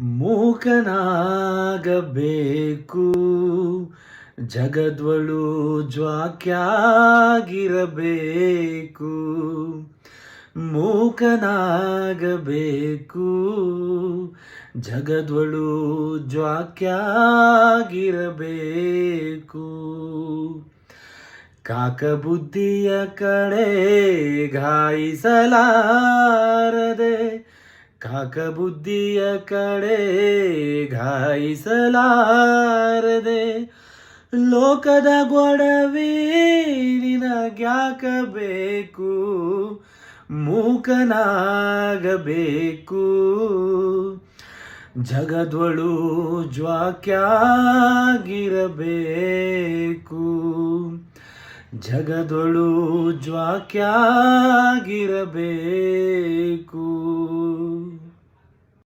ಮೂಕನಾಗಬೇಕು. ಜಗದ್ವಳು ಜ್ವಾಕ್ಯಾಗಿರಬೇಕು. ಮೂಕನಾಗಬೇಕು. ಜಗದ್ವಳು ಜ್ವಾಕ್ಯಾಗಿರಬೇಕು. ಕಾಕಬುದ್ಧಿಯ ಕಡೆ ಘಾಯಿಸಲಾರದೆ ಕಾಕಬುದ್ಧಿಯ ಕಡೆ ಘಾಯಿಸಲಾರದೆ ಲೋಕದ ಗೊಡವೆ ನಿನಗ್ಯಾಕ ಬೇಕು ಮೂಕನಾಗಬೇಕು. ಜಗದ್ವಳು ಜ್ವಾಕ್ಯಾಗಿರಬೇಕು ಜಗದೊಳು ಜ್ವಾಕ್ಯಾಗಿರಬೇಕು.